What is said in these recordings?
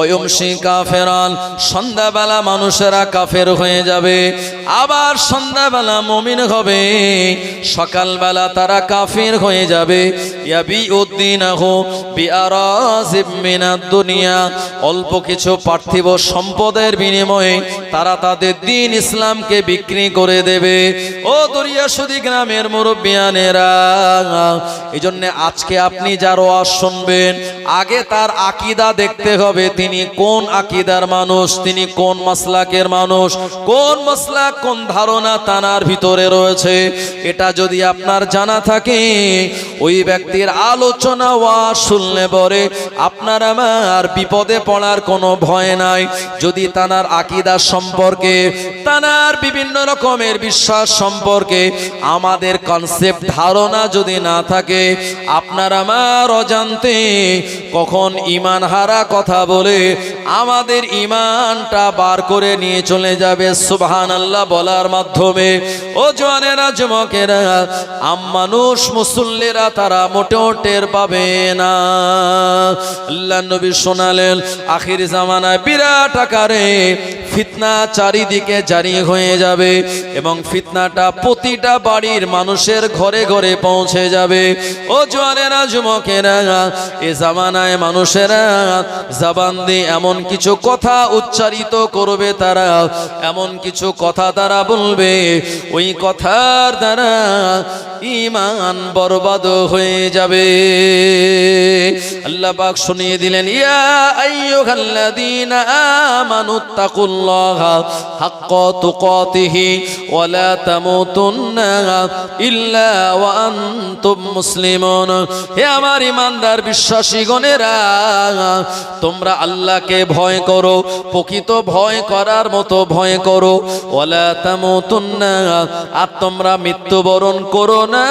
অয়মসি কাফেরান, সন্ধ্যাবেলা মানুষেরা কাফের হয়ে যাবে। আবার সন্ধ্যাবেলা মমিন হবে, সকালবেলা তারা কাফির হয়ে যাবে। ইয়াবি উদ্দিন আহো দুনিয়া, অল্প কিছু পার্থিব সম্পদের বিনিময়ে তারা তাদের দিন ইসলামকে বিক্রি করে দেবে। ও দরিয়া সুদি গ্রামের মুরব্বিয়ানেরা এই জন্য আজকে আপনি যার ওয়াজ শুনবেন, আগে তার আকিদা দেখতে হবে, তিনি কোন আকিদার মানুষ? তিনি কোন মাসলাকের মানুষ? কোন মাসলাক, কোন ধারণা তানার ভিতরে রয়েছে? এটা যদি আপনার জানা থাকে, ওই ব্যক্তির আলোচনা ওয়া শুনলে পরে আপনার আমার বিপদে পড়ার কোনো ভয় নাই। যদি তানার আকিদা সম্পর্কে, তানার বিভিন্ন রকমের বিশ্বাস সম্পর্কে আমাদের কনসেপ্ট ধারণা যদি না থাকে, আপনার আমার অজান্তে কখন ইমান হারা কথা বলে আমাদের ইমানটা বার করে নিয়ে চলে যাবে সুবহান আল্লাহ বলার মাধ্যমে। ও জোয়ানেরা, যুবকেরা, আম মানুষ মুসল্লিরা তারা মোটেও টের পাবে না। আল্লাহ নবী শোনালেন, আখির জামানায় বিরাট আকারে ফিতনা চারিদিকে জারি হয়ে যাবে এবং ফিতনাটা প্রতিটা বাড়ির মানুষের ঘরে ঘরে পৌঁছে যাবে। ও জোয়ানেরা, যুবকেরা, এ জামানায় মানুষেরা, জাবান দিয়ে এমন কিছু কথা উচ্চারিত করবে তারা, এমন কিছু কথা তারা বলবে, ওই কথার দ্বারা ইমান বরবাদ হয়ে যাবে। আল্লাহ পাক শুনিয়ে দিলেন, ইয়া আইয়ুহাল্লাযীনা হাক্কা তুকাতিহি ওয়া লা তামুতুন্না ইল্লা ওয়া আনতুম মুসলিমুন। হে আমার ইমানদার বিশ্বাসী গণেরা, তোমরা আল্লাহকে ভয় করো, প্রকৃত ভয় করার মতো ভয় করো। তামুতুন্না, আর তোমরা মৃত্যুবরণ করো না।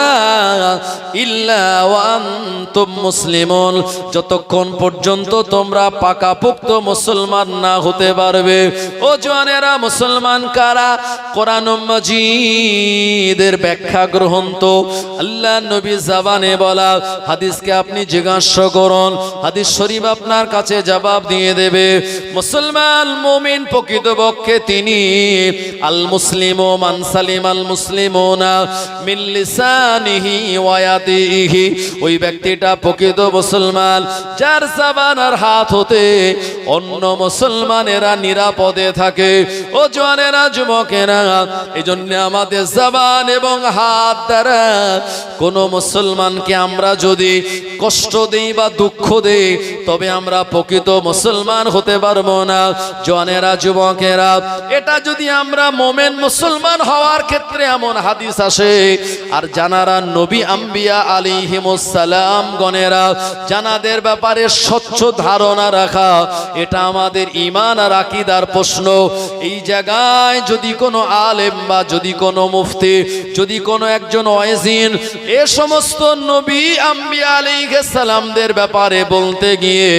ইল্লা ওয়ান্তুম মুসলিমুন, যতক্ষণ পর্যন্ত তোমরা পাকাপোক্ত মুসলমান না হতে পারবে। ও জওয়ানেরা মুসলমান কারা? কোরআন মাজিদের ব্যাখ্যা গ্রহণ তো আল্লাহ নবী জাবানে বলা, হাদিসকে আপনি জিজ্ঞাসা করুন, হাদিস শরীফ আপনার কাছে জবাব দিয়ে দেবে। মুসলমান মুমিন প্রকৃতপক্ষে তিনি আল মুসলিম মান সালিম আল মুসলিম মিন লিসানিহি ওয়া ইয়াদিহি। ওই ব্যক্তিটা প্রকৃত মুসলমান, যার জবান আর হাত হতে অন্য মুসলমানেরা নিরাপদে থাকে। ও জওয়ানেরা যুবকেরা এই জন্য আমাদের জবান এবং হাত দ্বারা কোনো মুসলমানকে আমরা যদি কষ্ট দেই বা দুঃখ দেই, তবে আমরা প্রকৃত মুসলমান হতে পারব না। জনেরা, যুবকেরা, এটা যদি আমরা মোমেন মুসলমান হওয়ার ক্ষেত্রে এমন হাদিস আসে, আর জানারা নবী আম্বিয়া আলিহিমুসালাম গণেরা, জানাদের ব্যাপারে স্বচ্ছ ধারণা রাখা, এটা আমাদের ইমান আর আকিদার প্রশ্ন। এই জায়গায় যদি কোনো আলেম বা যদি কোনো মুফতি, যদি কোনো একজন ওয়াইজিন এ সমস্ত নবী আম্বিয়া আলাইহিস সালামদের ব্যাপারে বলতে গিয়ে,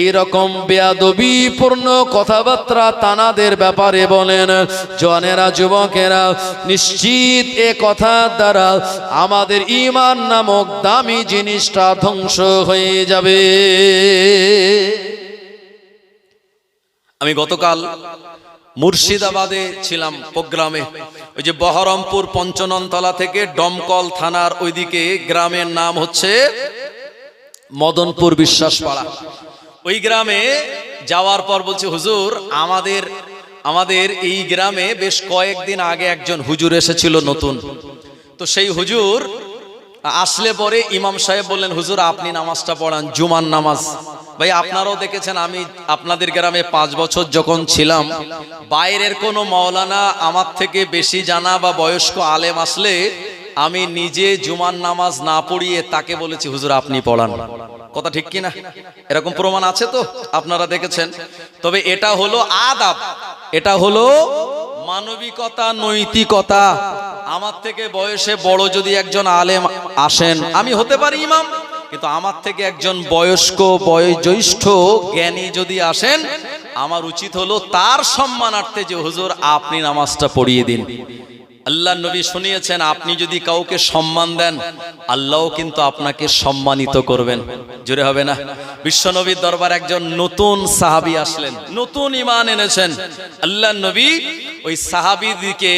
এই রকম বেয়াদবিপূর্ণ কথাবার্তা তানাদের ব্যাপারে বলেন। জনেরা যুবকেরা, নিশ্চিত এ কথার দ্বারা আমাদের ইমান নামক দামি জিনিসটা ধ্বংস হয়ে যাবে। আমি গতকাল মুর্শিদাবাদে ছিলাম প্রোগ্রামে। ওই যে বহরমপুর পঞ্চননতলা থেকে ডমকল থানার ওইদিকে গ্রামের নাম হচ্ছে মদনপুর বিশ্বাস পাড়া ওই গ্রামে যাওয়ার পর বলছে, হুজুর, আমাদের আমাদের এই গ্রামে বেশ কয়েকদিন আগে একজন হুজুর এসেছিল নতুন। তো সেই হুজুর আসলে পরে ইমাম সাহেব বললেন, হুজুর, আপনি নামাজটা পড়ান, জুমার নামাজ। ভাই, আপনারাও দেখেছেন, আমি আপনাদের গ্রামে পাঁচ বছর যখন ছিলাম, বাইরের কোনো মৌলানা আমার থেকে বেশি জানা বা বয়স্ক আলেম আসলে আমি নিজে জুমার নামাজ না পড়িয়ে তাকে বলেছি, হুজুর, আপনি পড়ান। কথা ঠিক কিনা? এরকম প্রমাণ আছে তো, আপনারা দেখেছেন। তবে এটা হলো আদাব, এটা হলো মানবিকতা, নৈতিকতা। আমার থেকে বয়সে বড় যদি একজন আলেম আসেন, আমি হতে পারি ইমাম, কিন্তু আমার থেকে একজন বয়স্ক, বয়োজ্যেষ্ঠ জ্ঞানী যদি আসেন, আমার উচিত হলো তার সম্মানার্থে যে, হুজুর, আপনি নামাজটা পড়িয়ে দিন। আল্লাহ নবী শুনিয়েছেন, আপনি যদি কাউকে সম্মান দেন, আল্লাহও কিন্তু আপনাকে সম্মানিত করবেন। জোরে হবে না? বিশ্ব নবীর দরবার একজন নতুন সাহাবী আসলেন, নতুন ইমান এনেছেন। আল্লাহ নবী ওই সাহাবীর দিকে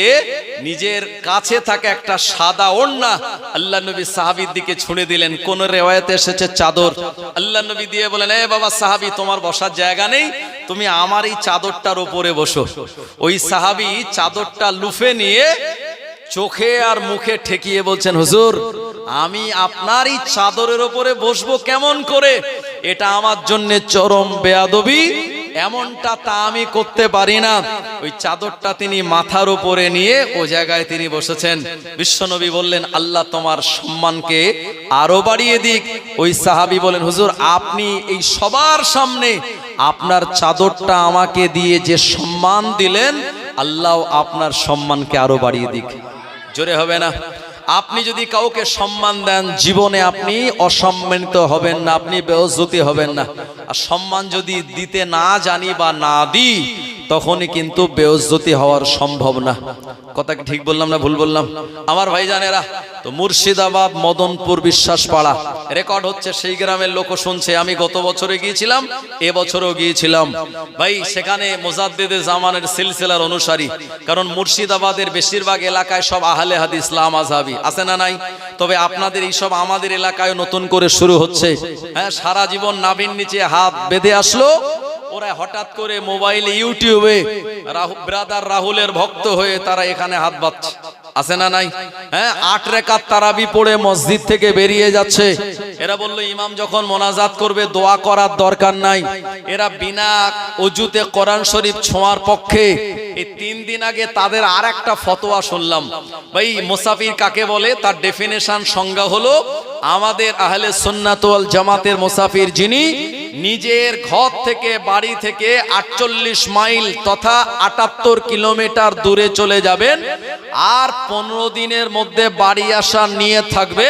নিজের কাছে থাকা একটা সাদা ওড়না আল্লাহ নবী সাহাবীর দিকে ছুঁড়ে দিলেন। কোন রেওয়ায়তে এসেছে চাদর? আল্লাহ নবী দিয়ে বলেন, এ বাবা সাহাবী, তোমার বসার জায়গা নেই তুমি আমার এই চাদরটার উপরে বসো। ওই সাহাবি চাদরটা লুফে নিয়ে চোখে আর মুখে ঠেকিয়ে বলছেন, হুজুর, আমি আপনার এই চাদরের উপরে বসবো কেমন করে? এটা আমার জন্য চরম বেয়াদবি। এমনটা তা আমি করতে পারি না। ওই চাদরটা তিনি মাথার উপরে নিয়ে ও জায়গায় তিনি বসেছেন। বিশ্বনবী বললেন, আল্লাহ তোমার সম্মানকে আরও বাড়িয়ে দিক। ওই সাহাবি বলেন হুজুর, আপনি এই সবার সামনে আপনার চাদরটা আমাকে দিয়ে যে সম্মান দিলেন, আল্লাহ আপনার সম্মানকে আরও বাড়িয়ে দিক। জোরে হবে না? আপনি যদি কাউকে সম্মান দেন, জীবনে আপনি অসম্মানিত হবেন না, আপনি বেহজতি হবেন না। আর সম্মান যদি দিতে না জানি বা না দিই তখনই কিন্তু বেহজ্জতি হওয়ার সম্ভব না কথা ঠিক বললাম না ভুল বললাম? আমার ভাই জানেরা তো মুর্শিদাবাদ মদনপুর বিশ্বাস পাড়া রেকর্ড হচ্ছে সেই গ্রামের লোক শুনছে, আমি গত বছরে গিয়েছিলাম, এ বছরও গিয়েছিলাম। ভাই, সেখানে মোজাদ্দেদে জামানের সিলসিলার অনুসারী, কারণ মুর্শিদাবাদের বেশিরভাগ এলাকায় সব আহলে হাদিস ইসলাম আজহাবি আছে না নাই? তবে আপনাদের এই সব আমাদের এলাকায় নতুন করে শুরু হচ্ছে। হ্যাঁ সারা জীবন নাবিন নিচে হাত বেঁধে আসলো ওরা হঠাৎ করে মোবাইল, ইউটিউবে ব্রাদার রাহুলের ভক্ত হয়ে তারা এখানে হাত বাঁধছে। আছে না নাই? হ্যাঁ আট রেখাত তারাবি পড়ে মসজিদ থেকে বেরিয়ে যাচ্ছে। এরা বলল, ইমাম যখন মোনাজাত করবে, দোয়া করার দরকার নাই। এরা বিনা অজুতে কোরআন শরীফ ছোঁয়ার পক্ষে এই তিন দিন আগে তাদের আর একটা ফতোয়া শুনলাম। ভাই, মুসাফির কাকে বলে? তার ডেফিনেশন সংজ্ঞা হলো, আমাদের আহলে সুন্নাতুল জামাতের মুসাফির যিনি নিজের ঘর থেকে, বাড়ি থেকে আটচল্লিশ মাইল তথা আটাত্তর কিলোমিটার দূরে চলে যাবেন আর পনেরো দিনের মধ্যে বাড়ি আসা নিয়ে থাকবে।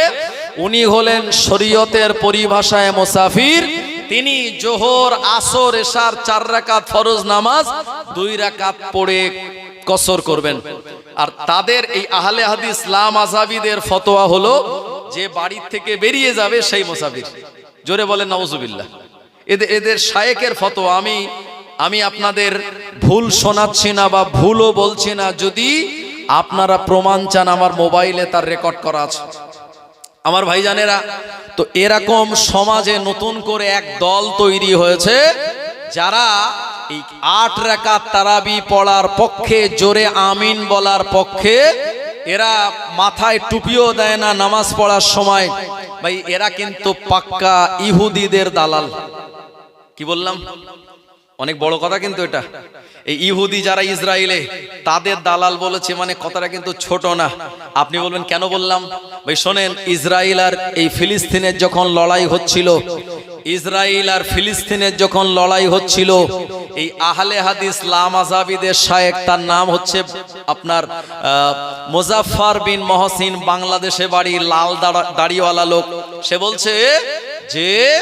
উনি হলেন শরীয়তের পরিভাষায় মুসাফির। তিনি জোহর, আসর, এশার চার রাকাত ফরজ নামাজ, দুই রাকাত পড়ে কসর করবেন। আর তাদের এই আহলে হাদিস ইসলাম আজাবিদের ফতোয়া হলো, যে বাড়ির থেকে বেরিয়ে যাবে সেই মুসাফির জোরে বলেন নওজুবিল্লাহ এদের এদের শায়েকের ফতোয়া, আমি আমি আপনাদের ভুল শোনাচ্ছি না বা ভুলও বলছি না, যদি আপনারা প্রমাণ চান আমার মোবাইলে তার রেকর্ড করা আছে। আমার ভাইজানেরা, তো এরকম সমাজে নতুন করে এক দল তৈরি হয়েছে যারা এই আট রেখা তারাবি পড়ার পক্ষে, জোরে আমিন বলার পক্ষে, এরা মাথায় টুপিও দেয় না নামাজ পড়ার সময়। ভাই, এরা কিন্তু পাক্কা ইহুদিদের দালাল। কি বললাম? অনেক বড় কথা কিন্তু এটা। এই ইহুদি যারা ইসরায়েলে, তাদের দালাল বলেছে মানে কথাটা কিন্তু ছোট না। আপনি বলবেন, কেন বললাম? ভাই, শোনেন, ইসরায়েল আর এই ফিলিস্তিনের যখন লড়াই হচ্ছিল, ইসরায়েল আর ফিলিস্তিনের যখন লড়াই হচ্ছিল, এই আহলে হাদিস লাম আজাবিদের শায়েক, তার নাম হচ্ছে আপনার মোজাফফর বিন মহসিন, বাংলাদেশে বাড়ি লাল দাড়া- দাড়িওয়ালা লোক। সে বলছে যে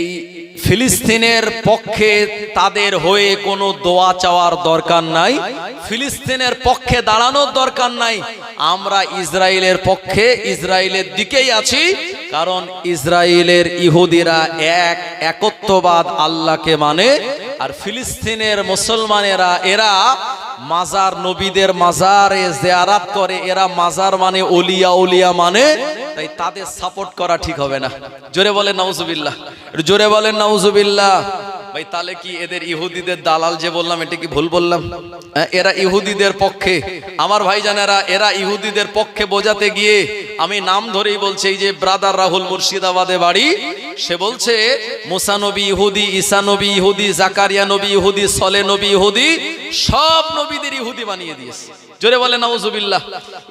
এই ফিলিস্তিনের পক্ষে তাদের হয়ে কোনো দোয়া চাওয়ার দরকার নাই, ফিলিস্তিনের পক্ষে দাঁড়ানোর দরকার নাই। আমরা ইসরায়েলের পক্ষে ইসরায়েলের দিকেই আছি, কারণ ইসরায়েলের ইহুদিরা এক একত্ববাদ আল্লাহকে মানে আর ফিলিস্তিনের মুসলমানেরা, এরা মাজার নবীদের মাজারে জেয়ারাত করে, এরা মাজার মানে ওলিয়া ওলিয়া মানে তাই তাদের সাপোর্ট করা ঠিক হবে না। জোরে বলেন, নাউজুবিল্লাহ। জোরে বলেন, নাউজুবিল্লাহ। ভাই তাহলে কি এদের ইহুদিদের দালাল যে বললাম এটা কি ভুল বললাম? হ্যাঁ, এরা ইহুদিদের পক্ষে। আমার ভাই জানেরা এরা ইহুদিদের পক্ষে বোঝাতে গিয়ে আমি নাম ধরেই বলছি এই যে ব্রাদার রাহুল মুর্শিদাবাদে বাড়ি সে বলছে মুসানবী ইহুদি ঈসা নবী ইহুদি জাকারিয়া নবী ইহুদি সলে নবী ইহুদি সব নবীদের ইহুদি বানিয়ে দিয়েছে। জোরে বলে নাউজুবিল্লাহ।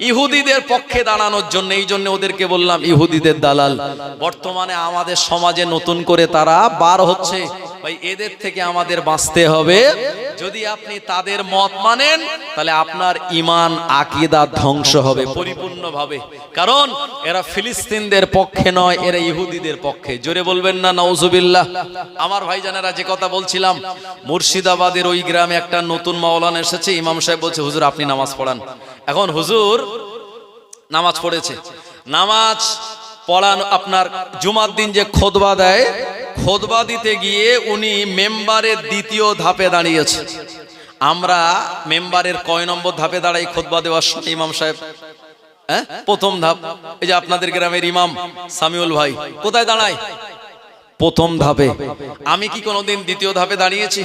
ইহুদিদের পক্ষে দাঁড়ানোর জন্য এই জন্য ওদেরকে বললাম ইহুদিদের দালাল। বর্তমানে আমাদের সমাজে নতুন করে তারা বার হচ্ছে। ভাই, এদের থেকে আমাদের বাঁচতে হবে। যদি আপনি তাদের মত মানেন, তাহলে আপনার ইমান আকিদা ধ্বংস হবে পরিপূর্ণভাবে। কারণ এরা ফিলিস্তিনদের পক্ষে নয়, এরা ইহুদিদের পক্ষে। জোরে বলবেন না নওজুবিল্লাহ আমার ভাইজানেরা যে কথা বলছিলাম, মুর্শিদাবাদের ওই গ্রামে একটা নতুন মাওলানা এসেছে, ইমাম সাহেব বলছে, হুজুর, আপনি নামাজ পড়ান। এখন হুজুর নামাজ পড়েছে। নামাজ পড়ানো, আপনার জুমার দিন যে খোদবা দেয় খোদবা দিতে গিয়ে উনি মেম্বারের দ্বিতীয় ধাপে দাঁড়িয়েছে আমরা মেম্বারের কয় নম্বর ধাপে দাঁড়াই খোদবা দেওয়ার সময়, ইমাম সাহেব? হ্যাঁ? প্রথম ধাপ। এই যে আপনাদের গ্রামের ইমাম সামিউল ভাই, কোথায় দাঁড়ায়? প্রথম ধাপে। আমি কি কোনোদিন দ্বিতীয় ধাপে দাঁড়িয়েছি?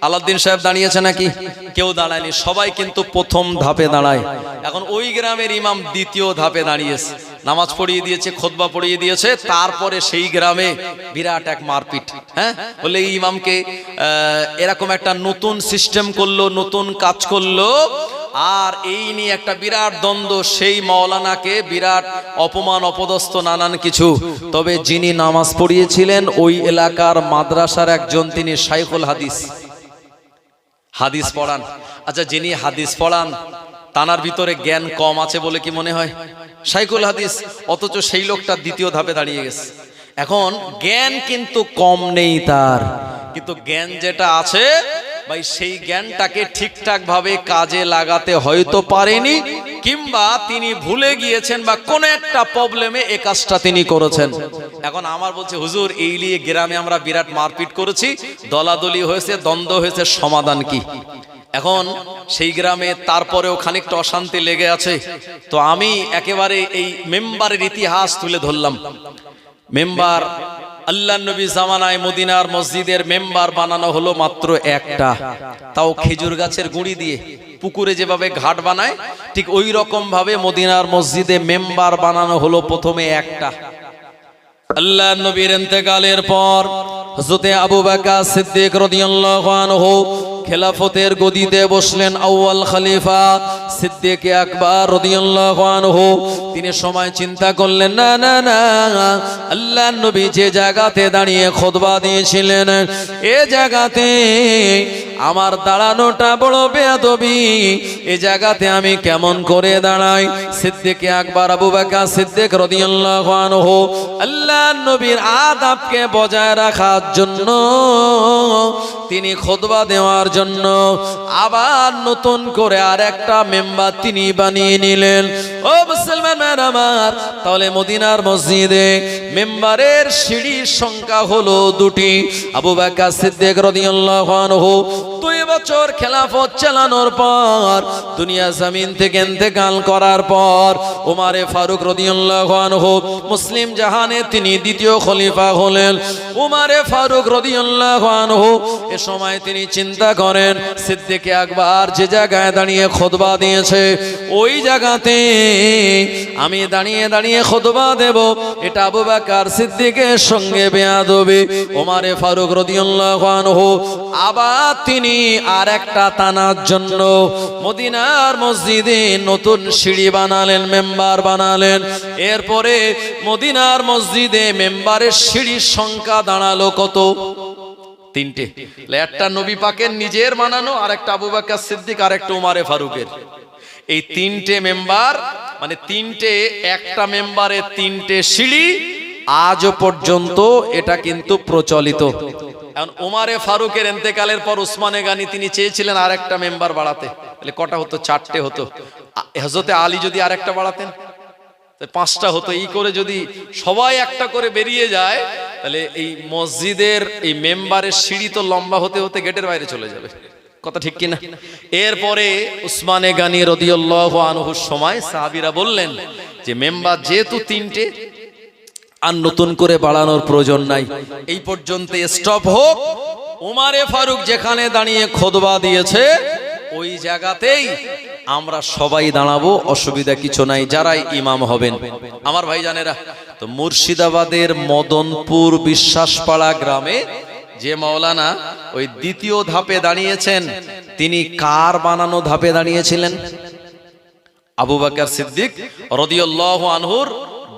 আলাউদ্দিন সাহেব দাঁড়িয়েছে নাকি? কেউ দাঁড়ায়নি। সবাই কিন্তু প্রথম ধাপে দাঁড়ায়। এখন ওই গ্রামের ইমাম দ্বিতীয় ধাপে দাঁড়িয়েছে। নামাজ পড়িয়ে দিয়েছে, খোদবা পড়িয়ে দিয়েছে, তারপরে সেই গ্রামে বিরাট এক মারপিট হ্যাঁ? বলে ইমামকে এরকম একটা নতুন সিস্টেম করল, নতুন কাজ করল, আর এই নিয়ে একটা বিরাট দ্বন্দ্ব, সেই মাওলানাকে বিরাট অপমান, অপদস্থ, নানান কিছু। তবে যিনি নামাজ পড়িয়েছিলেন, ওই এলাকার মাদ্রাসার একজন, তিনি শাইখুল হাদিস। হাদিস পড়ান। আচ্ছা যিনি হাদিস পড়ান, তানার ভিতরে জ্ঞান কম আছে বলে কি মনে হয়? শাইখুল হাদিস, অথচ সেই লোকটা দ্বিতীয় ধাপে দাঁড়িয়ে গেছে। এখন জ্ঞান কিন্তু কম নেই তার। কিন্তু জ্ঞান যেটা আছে, ভাই, সেই জ্ঞানটাকে ঠিকঠাক ভাবে কাজে লাগাতে হয়তো পারেনি, কিংবা তিনি ভুলে গিয়েছেন বা কোন একটা প্রবলেমে এ কাজটা তিনি করেছেন। এখন আমার বলছে, হুজুর, এই নিয়ে গ্রামে আমরা বিরাট মারপিট করেছি, দলাদলি হয়েছে, দ্বন্দ্ব হয়েছে, সমাধান কি? এখন সেই গ্রামে তারপরেও খানিকটা অশান্তি লেগে আছে। তো আমি একেবারে এই মেম্বারের ইতিহাস তুলে ধরলাম। মেম্বার, আল্লাহ নবী জামানায় মদিনার মসজিদের মেম্বার বানানো হলো মাত্র একটা। তাও খেজুর গাছের গুঁড়ি দিয়ে পুকুরে যেভাবে ঘাট বানায়, ঠিক ওই রকম ভাবে মদিনার মসজিদে মেম্বার বানানো হলো প্রথমে একটা। আল্লাহ নবীর ইন্তেকালের পর হযরতে আবু বকর সিদ্দিক রাদিয়াল্লাহু আনহু খেলাফতের গদিতে বসলেন আউয়াল খলিফা সিদ্দিক আকবর রাদিয়াল্লাহু আনহু। তিনি সময় চিন্তা করলেন, না না না আল্লাহ নবী যে জায়গাতে দাঁড়িয়ে খুতবা দিয়েছিলেন, এ জায়গাতে আমার দাঁড়ানোটা বড় বেয়াদবি। এ জায়গাতে আমি কেমন করে দাঁড়াই? সিদ্দিক আকবর, আবু বকর সিদ্দিক রাদিয়াল্লাহু আনহু আল্লাহ নবীর আদাবকে বজায় রাখার জন্য তিনি খোদবা দেওয়ার জন্য আবার নতুন করে আর একটা মেম্বার তিনি বানিয়ে নিলেন। ও মুসলমান আমার, তাহলে মদিনার মসজিদে মেম্বারের সিঁড়ির সংখ্যা হলো দুটি। আবু বাকা সিদ্দিক রাদিয়াল্লাহু দুই বছর খেলাফত চালানোর পর, দুনিয়া জমিন থেকে ইন্তেকাল করার পর, উমারে ফারুক রাদিয়াল্লাহু আনহু মুসলিম জাহানে তিনি দ্বিতীয় খলিফা হলেন। উমারে ফারুক রাদিয়াল্লাহু আনহু এ সময় তিনি চিন্তা করেন, সিদ্দিকে আকবর যে জায়গায় দাঁড়িয়ে খুতবা দিয়েছে, ওই জায়গাতে আমি দাঁড়িয়ে দাঁড়িয়ে খুতবা দেব। এটা আবু বকর সিদ্দিকের সঙ্গে বেয়াদবি। ওমারে ফারুক রাদিয়াল্লাহু আনহু। আবার তিনি আর একটা টানার জন্য মদিনার মসজিদে নতুন সিঁড়ি বানালেন, মেম্বার বানালেন। এরপরে মদিনার মসজিদে মেম্বারের সিঁড়ির সংখ্যা দাঁড়াল কত? তিনটে। একটা নবী পাকের নিজের বানানো আর একটা আবু বাক্কার সিদ্দিক আর একটা উমারে ফারুকের। এই তিনটে মেম্বার মানে তিনটে, একটা মেম্বারের তিনটে সিঁড়ি, আজও পর্যন্ত এটা কিন্তু প্রচলিত। এখন উমারে ফারুকের এন্তেকালের পর উসমানে গানি তিনি চেয়েছিলেন আর একটা মেম্বার বাড়াতে। তাহলে কটা হতো? চারটে হতো। হজরতে আলী যদি আর একটা বাড়াতেন পাঁচটা হতো। এই করে যদি সবাই একটা করে বেরিয়ে যায়, তাহলে এই মসজিদের এই মেম্বারের সিঁড়ি তো লম্বা হতে হতে গেটের বাইরে চলে যাবে। কথা ঠিক কিনা? এরপরে উসমানে গানি রদিউল্লাহ আনহুর সময় সাহাবিরা বললেন যে, মেম্বার যেহেতু তিনটে, আর নতুন করে বাড়ানোর প্রয়োজন নাই। এই পর্যন্ত স্টপ হোক। উমারে ফারুক যেখানে দাঁড়িয়ে খোদবা দিয়েছে, ওই জায়গাতেই আমরা সবাই দাঁড়াবো, অসুবিধা কিছু নাই, যারাই ইমাম হবেন। আমার ভাই জানেরা তো মুর্শিদাবাদের মদনপুর বিশ্বাসপাড়া গ্রামে যে মাওলানা ওই দ্বিতীয় ধাপে দাঁড়িয়েছেন, তিনি কার বানানো ধাপে দাঁড়িয়েছিলেন? আবু বাকর সিদ্দিক রদিউল্লাহ আনহুর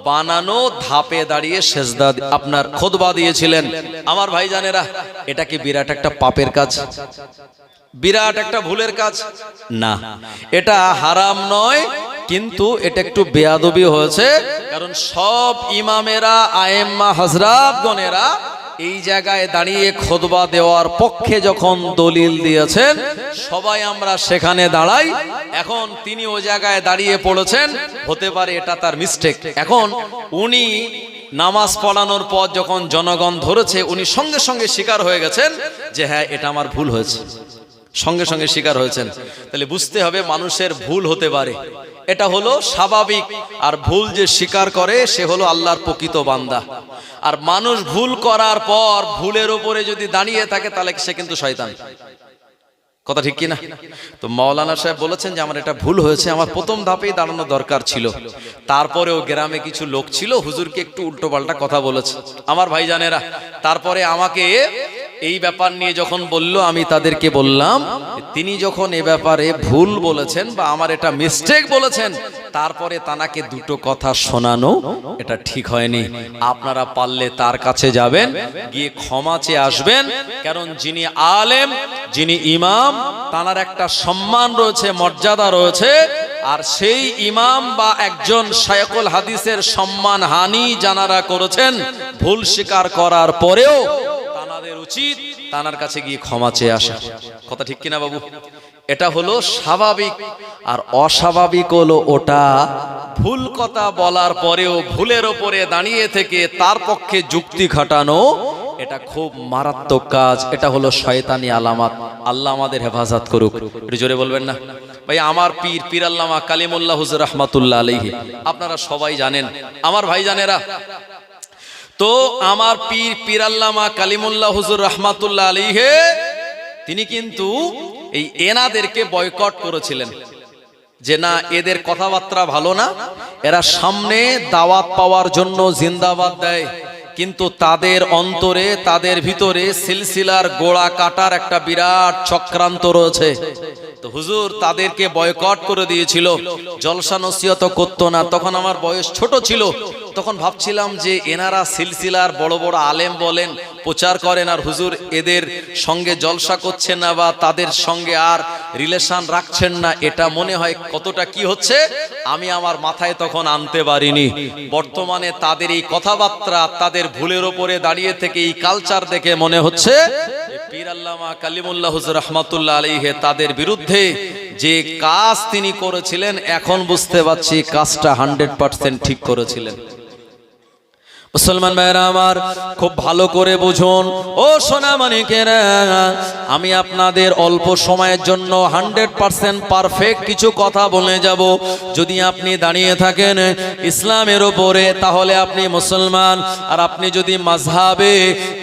বানানো ধাপে দাঁড়িয়ে সেজদা আপনার খোদবা দিয়েছিলেন। আমার ভাইজানেরা, এটা কি বিরাট একটা পাপের কাজ? বিরাট একটা ভুলের কাজ? না। এটা হারাম নয়, কিন্তু এটা একটু বেয়াদবি হয়েছে, কারণ সব ইমামেরা, আয়েম্মা হজরত গনেরা এই জায়গায় দাঁড়িয়ে খোদবা দেওয়ার পক্ষে যখন দলিল দিয়েছেন, সবাই আমরা সেখানে দাঁড়াই। এখন তিনি ওই জায়গায় দাঁড়িয়ে পড়েছেন, হতে পারে এটা তার মিস্টেক এখন উনি নামাজ পড়ানোর পর যখন জনগণ ধরেছে, উনি সঙ্গে সঙ্গে স্বীকার হয়ে গেছেন যে হ্যাঁ এটা আমার ভুল হয়েছে। সঙ্গে সঙ্গে স্বীকার হয়েছেন। তাহলে বুঝতে হবে মানুষের ভুল হতে পারে। এটা হলো স্বাভাবিক। আর ভুল যে স্বীকার করে, সে হলো আল্লাহর প্রকৃত বান্দা। আর মানুষ ভুল করার পর ভুলের ওপরে যদি দাঁড়িয়ে থাকে, তাহলে সে কিন্তু শয়তান। কথা ঠিক কিনা? তো মাওলানা সাহেব বলেছেন যে, আমার এটা ভুল হয়েছে, আমার প্রথম ধাপেই দাঁড়ানো দরকার ছিল। তারপরেও গ্রামে কিছু লোক ছিল, হুজুরকে একটু উল্টো পাল্টা কথা বলেছে। আমার ভাইজানেরা, তারপরে আমাকে এই ব্যাপার নিয়ে যখন বলল, আমি তাদেরকে বললাম, তিনি যখন এ ব্যাপারে ভুল বলেছেন বা আমার এটা মিস্টেক বলেছেন, তারপরে তানাকে দুটো কথা শোনানো, এটা ঠিক হয়নি। আপনারা পারলে তার কাছে যাবেন, গিয়ে ক্ষমা চেয়ে আসবেন, কারণ যিনি আলেম, যিনি ইমাম, তানার একটা সম্মান রয়েছে, মর্যাদা রয়েছে, আর সেই ইমাম বা একজন শায়কুল হাদিসের সম্মান হানি জানারা করেছেন, ভুল স্বীকার করার পরেও উচিত তানার কাছে গিয়ে ক্ষমা চেয়ে আসা। কথা ঠিক কিনা বাবু? এটা হলো স্বাভাবিক আর অস্বাভাবিক হলো ওটা ভুল কথা বলার পরেও ভুলের ওপরে দাঁড়িয়ে থেকে তার পক্ষে যুক্তি খাটানো, এটা খুব মারাত্মক কাজ। এটা হলো শয়তানি আলামাত। আল্লাহ আমাদের হেফাজত করুক। একটু জোরে বলবেন না? ভাই, আমার পীর পীর আল্লামা কালিমুল্লাহ হুজুর রহমাতুল্লাহ আলহি আপনারা সবাই জানেন। আমার ভাই জানেরা তো আমার পীর পীরাল্লামা কালিমুল্লাহ হুজুর রহমাতুল্লাহ আলীহে তিনি কিন্তু এই এনাদেরকে বয়কট করেছিলেন। যে না, এদের কথাবার্তা ভালো না, এরা সামনে দাওয়াত পাওয়ার জন্য জিন্দাবাদ দেয়। কিন্তু তাদের অন্তরে, তাদের ভিতরে সিলসিলার গোড়া কাটার একটা বিরাট চক্রান্ত রয়েছে। তো হুজুর, তাদেরকে বয়কট করে দিয়েছিল। জলসা নসিহত করতো না, তখন আমার বয়স ছোট ছিল। তখন ভাবছিলাম যে এনারা সিলসিলার বড় বড় আলেম বলেন, প্রচার করেন আর হুজুর এদের সঙ্গে জলসা করছেন না বা তাদের সঙ্গে আর রিলেশন রাখছেন না, এটা মনে হয় কতটা কি হচ্ছে? আমি আমার মাথায় তখন আনতে পারিনি। বর্তমানে তাদের এই কথাবার্তা, তাদের ভুলের ওপরে দাঁড়িয়ে থেকে এই কালচার দেখে মনে হচ্ছে পীর আল্লামা কালিমুল্লাহ হুজুর রহমাতুল্লাহ আলাইহে তাদের বিরুদ্ধে যে কাজ তিনি করেছিলেন, এখন বুঝতে পারছি কাজটা হান্ড্রেড পার্সেন্ট ঠিক করেছিলেন। মুসলমান ভাইরা আমার, খুব ভালো করে বুঝুন। ও সোনা মানিকেরা আমি আপনাদের অল্প সময়ের জন্য হান্ড্রেড পার্সেন্ট পারফেক্ট কিছু কথা বলে যাব। যদি আপনি দাঁড়িয়ে থাকেন ইসলামের ওপরে তাহলে আপনি মুসলমান। আর আপনি যদি মাঝহাবে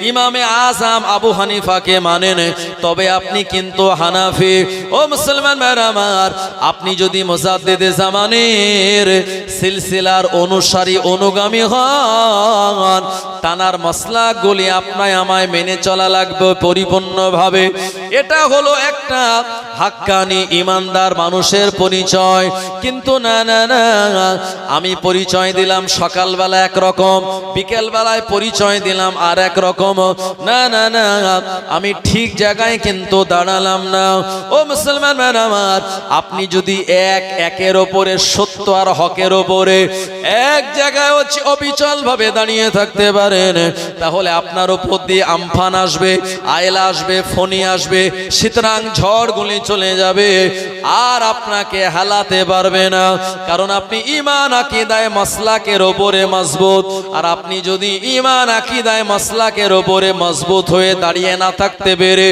ইমামে আজম আবু হানিফাকে মানেন, তবে আপনি কিন্তু হানাফি। ও মুসলমান ভাইরা আমার, আপনি যদি মোজাদ্দেদে জামানের সিলসিলার অনুসারী, অনুগামী হন তানার মশলাগুলি আপনায় আমায় মেনে চলা লাগবে পরিপূর্ণভাবে। এটা হলো একটা হাক্কানি ইমানদার মানুষের পরিচয়। কিন্তু না না না, আমি পরিচয় দিলাম সকালবেলা একরকম, বিকেলবেলায় পরিচয় দিলাম আর এক রকম না না না, আমি ঠিক জায়গায় কিন্তু দাঁড়ালাম না। ও মুসলমান ম্যান আমার, আপনি যদি এক একের ওপরে, সত্য আর হকের ওপরে এক জায়গায় হচ্ছে অবিচল ভাবে দাঁড়িয়ে থাকতে পারেন, তাহলে আপনার উপর দিয়ে আমফান আসবে আয়লা আসবে ফনি আসবে, শীতরাং ঝড়গুলি চলে যাবে। আর আপনাকে হালাতে পারবে না। কারণ আপনি ইমান আকিদায়, মাসলাকের ওপরে মজবুত। আর আপনি যদি ইমান আকিদায়, মাসলাকের ওপরে মজবুত হয়ে দাঁড়িয়ে না থাকতে পেরে,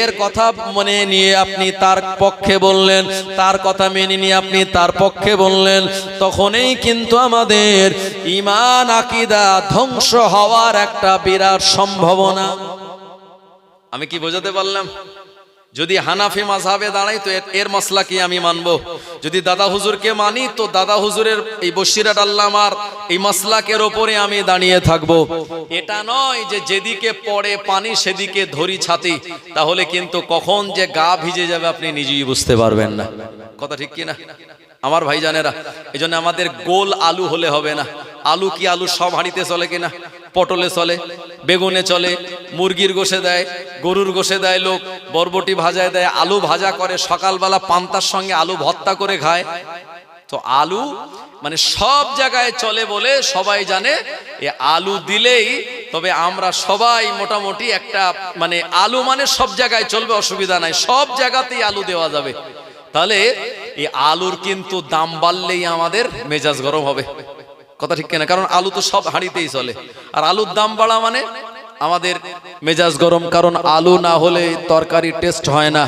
এর কথা মনে নিয়ে আপনি তার পক্ষে বললেন, তার কথা মেনে নিয়ে আপনি তার পক্ষে বললেন, তখনই কিন্তু আমাদের ইমান আকিদা ধ্বংস হওয়ার একটা বিরাট সম্ভাবনা। আমি কি বোঝাতে পারলাম? যদি হানাফি মাঝাবে দাঁড়াই, তো এর- মশলা কি আমি মানব? যদি দাদা হুজুরকে মানি, তো দাদা হুজুরের এই বসিরাট আল্লামার এই মশলাকের ওপরে আমি দাঁড়িয়ে থাকব। এটা নয় যে যেদিকে পড়ে পানি, সেদিকে ধরি ছাতি। তাহলে কিন্তু কখন যে গা ভিজে যাবে আপনি নিজেই বুঝতে পারবেন না। কথা ঠিক কি না আমার ভাইজানেরা এই আমাদের গোল আলু হলে হবে না। আলু কি আলু সব হাঁড়িতে চলে কিনা? পটলে চলে, বেগুনে চলে, মুরগির গোশে দেয়, গরুর গোশে দেয় লোক, বরবটি ভাজায় দেয়, আলু ভাজা করে, সকালবেলা পান্তার সঙ্গে আলু ভত্তা করে খায়। তো আলু মানে সব জায়গায় চলে বলে সবাই জানে, এ আলু দিলেই, তবে আমরা সবাই মোটামুটি একটা মানে আলু মানে সব জায়গায় চলবে, অসুবিধা নাই, সব জায়গাতেই আলু দেওয়া যাবে। তাহলে এই আলুর কিন্তু দাম বাড়লেই আমাদের মেজাজ গরম হবে। কথা ঠিক কিনা? কারণ আলু তো সব হাঁড়িতেই চলে। আর আলুর দাম বাড়া মানে আমাদের মেজাজ গরম, কারণ আলু না হলে তরকারি টেস্ট হয় না।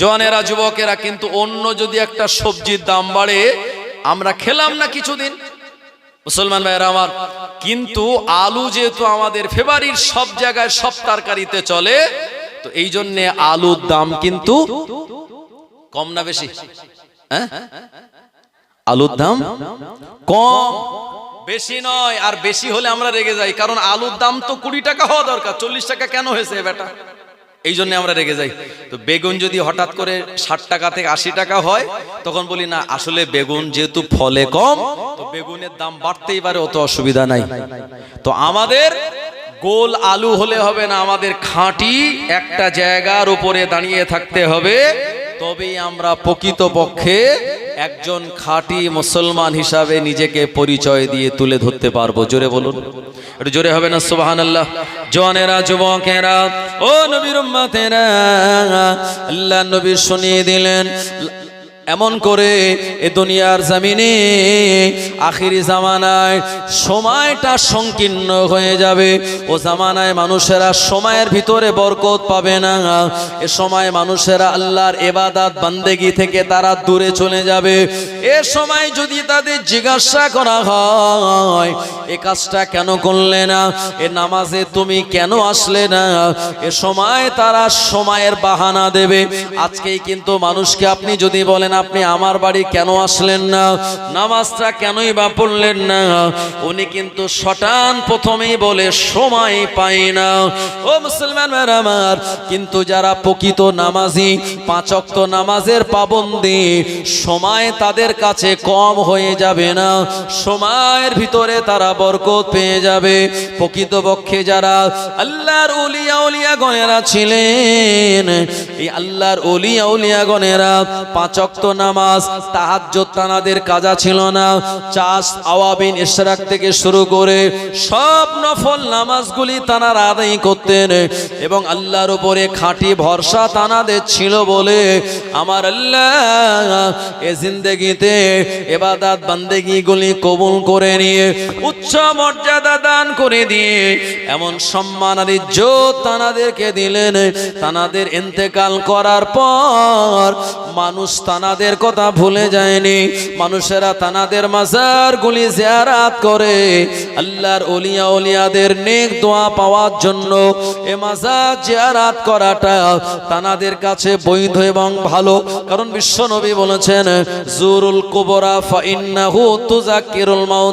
জওয়ানেরা যুবকেরা, কিন্তু অন্য যদি একটা সবজির দাম বাড়ে, আমরা খেলাম না কিছুদিন। মুসলমান ভাইয়েরা আমার, কিন্তু আলু যেহেতু আমাদের ফেব্রুয়ারির সব জায়গায় সব তরকারিতে চলে, তো এই জন্য আলুর দাম কিন্তু কম না বেশি। হ্যাঁ? আলুর দাম কম। বেশি নয়, আর বেশি হলে আমরা রেগে যাই, কারণ আলুর দাম তো কুড়ি টাকা হওয়া দরকার, চল্লিশ টাকা কেন হয়েছে বেটা? এই জন্য আমরা রেগে যাই। তো বেগুন যদি হঠাৎ করে ষাট টাকা থেকে আশি টাকা হয়, তখন বলি, না, আসলে বেগুন যেহেতু ফলে কম, তো বেগুনের দাম বাড়তেই পারে, অত অসুবিধা নাই। তো আমাদের গোল আলু হলে হবে না, আমাদের খাঁটি একটা জায়গার উপরে দাঁড়িয়ে থাকতে হবে, তবেই আমরা প্রকৃতপক্ষে একজন খাঁটি মুসলমান হিসাবে নিজেকে পরিচয় দিয়ে তুলে ধরতে পারব। জোরে বলুন। একটু জোরে হবে না? সুবাহান আল্লাহ জোয়ানেরা, যুবকেরা, ও নবীর আল্লাহ নবীর শুনিয়ে দিলেন। এমন করে এ দুনিয়ার জামিনে আখিরি জামানায় সময়টা সংকীর্ণ হয়ে যাবে। ও জামানায় মানুষেরা সময়ের ভিতরে বরকত পাবে না। এ সময় মানুষেরা আল্লাহর এবাদাত বান্দেগি থেকে তারা দূরে চলে যাবে। এ সময় যদি তাদের জিজ্ঞাসা করা হয়, এ কাজটা কেন করলে না? এ নামাজে তুমি কেন আসলে না? এ সময় তারা সময়ের বাহানা দেবে। আজকেই কিন্তু মানুষকে আপনি যদি বলেন আপনি আমার বাড়ি কেন আসলেন না? নামাজটা কেনই বা পড়লেন না? উনি কিন্তু শটান প্রথমেই বলে, সময় পাই না। ও মুসলমান আমার, কিন্তু যারা প্রকৃত নামাজি পাঁচক্ত নামাজের পাবন্দি, সময় তাদের কাছে কম হয়ে যাবে না। সময়ের ভিতরে তারা বরকত পেয়ে যাবে। প্রকৃতপক্ষে যারা আল্লাহর উলিয়া উলিয়া গণেরা ছিলেন, এই আল্লাহর উলিয়া উলিয়া গণেরা পাঁচক্ত নামাজ, তাহাজ্জুদ তানাদের কাজা ছিল না। চাষ আওয়াবিন ইশরাক থেকে শুরু করে সব নফল নামাজগুলি তানারা আদায় করতেন এবং আল্লাহর উপরে খাঁটি ভরসা তানাদের ছিল বলে আমার আল্লাহ এ জিন্দেগিতে এবাদাত বান্দেগিগুলি কবুল করে নিয়ে, উচ্চ মর্যাদা দান করে দিয়ে এমন সম্মান আর ইজ্জত তানাদেরকে দিলেন। তানাদের ইন্তেকাল করার পর মানুষ তানাদের কথা ভুলে যায়নি। মানুষেরা তানাদের মাজার গুলি জিয়ারাত করে। আল্লাহর ওলিয়া ওলিয়াদের নেক দোয়া পাওয়ার জন্য এ মাজার জিয়ারাত করাটা তানাদের কাছে বৈধ এবং ভালো। কারণ বিশ্বনবী বলেছেন, জুরুল কুবরা ফা ইন্নাহু তুজাক্কিরুল মাউত।